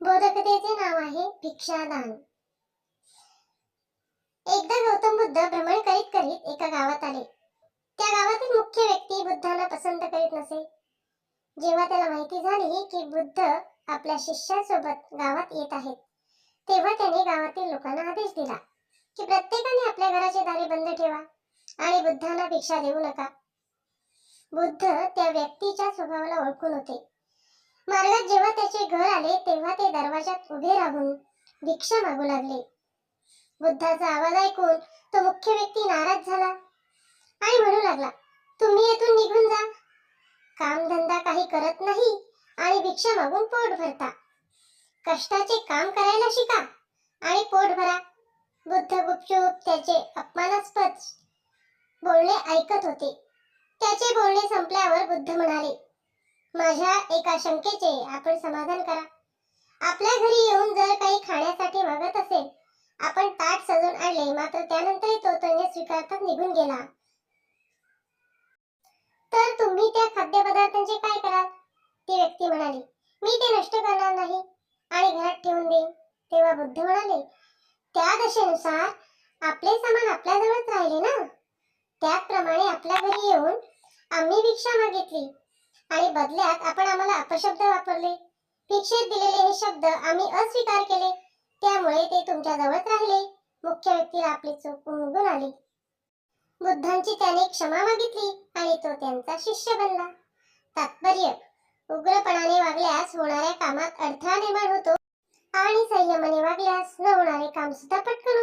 बोधकथेचे नाव आहे भिक्षादान. एकदा गौतम बुद्ध भ्रमण करीत करीत एका गावात आले. त्या गावातील मुख्य व्यक्ती बुद्धांना पसंत करीत नसे. जेव्हा त्याला माहिती झाली की बुद्ध आपल्या शिष्यासोबत गावात येत आहेत तेव्हा त्याने गावातील लोकांना आदेश दिला की प्रत्येकाने आपल्या घराचे दारे बंद ठेवा आणि बुद्धांना भिक्षा देऊ नका. बुद्ध त्या व्यक्तीच्या स्वभावाला ओळखून होते. मार्गात जेव्हा त्याचे घर आले तेव्हा ते दरवाजात उभे राहून भिक्षा मागू लागले. बुद्धाचा आवाज ऐकून तो मुख्य व्यक्ती नाराज झाला आणि म्हणू लागला तुम्ही येथून निघून जा. कामधंदा काही करत नाही आणि भिक्षा मागून पोट भरता. कष्टाचे काम करायला शिका आणि पोट भरा. बुद्ध गुपचूप त्याचे अपमानास्पद बोलणे ऐकत होते. त्याचे बोलणे संपल्यावर बुद्ध म्हणाले माझ्या एका शंकेचे आपण समाधान करा. आपल्या घरी येऊन जर काही खाण्यासाठी मागत असेल आपण ताट सजून आणले मात्र त्यानंतरही तो त्याने स्वीकारतात निघून गेला. तर तुम्ही त्या खाद्यपदार्थांचे काय कराल? ती व्यक्ती म्हणाली मी ते नष्ट करणार नाही आणि घरात ठेवून देईन. तेव्हा बुद्ध म्हणाले त्या दशेनुसार आपले सामान आपल्याजवळच राहिले ना? त्याचप्रमाणे आपल्या घरी येऊन आम्ही भिक्षा मागितली. आणि बदल्यात आपण आम्हाला अपशब्द वापरले. भिक्षेत दिलेले हे शब्द आम्ही अस्वीकार केले. त्यामुळे ते तुमच्या जवळच राहिले. मुख्य व्यक्तीला आपली चूक उमगून आली. बुद्धांची त्याने क्षमा मागितली आणि तो त्यांचा शिष्य बनला. तात्पर्य उग्रपणाने वागल्यास होणाऱ्या कामात अडथळा निर्माण होतो आणि संयमाने वागल्यास न होणारे काम सुद्धा पटकन